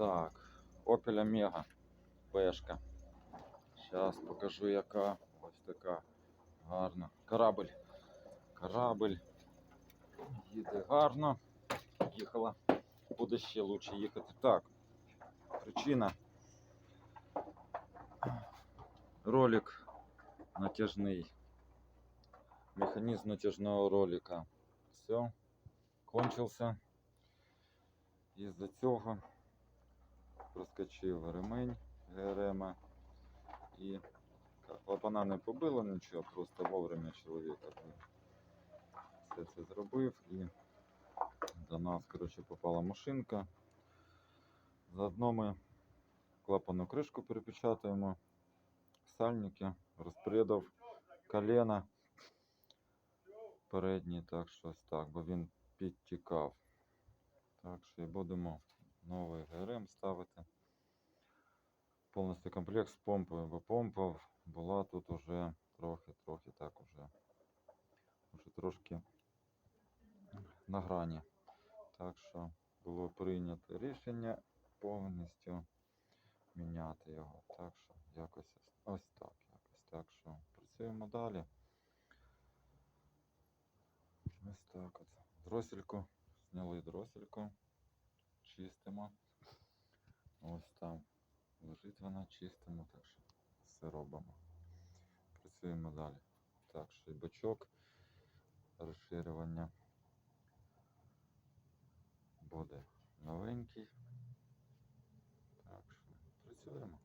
Так, Opel Omega Пешка. Зараз покажу, яка. Ось така гарна. Корабль. Корабль. Їде гарно. Їхала. Буде ще лучше їхати. Так. Причина. Ролик натяжний. Механизм натяжного ролика. Все. Кончився. Із-за цього проскочив ремень ГРМ і клапана не побило нічого, просто вовремя чоловік все це зробив і до нас коротше, попала машинка. Заодно ми клапану кришку перепечатаємо, сальники, розпредав колена передній, так щось так, бо він підтікав. Так що і будемо новий ГРМ ставити. Повністю комплект з помпою, бо помпа була тут уже трохи-трохи так уже. Уже трошки на грані. Так що було прийнято рішення повністю міняти його. Так що якось ось так. Якось так що працюємо далі. Ось так от. Дросельку. Зняли дросельку. Чистимо. Ось там. Лежить вона, чистимо, так що все робимо. Працюємо далі. Так, що і бачок розширювання буде новенький. Так що працюємо.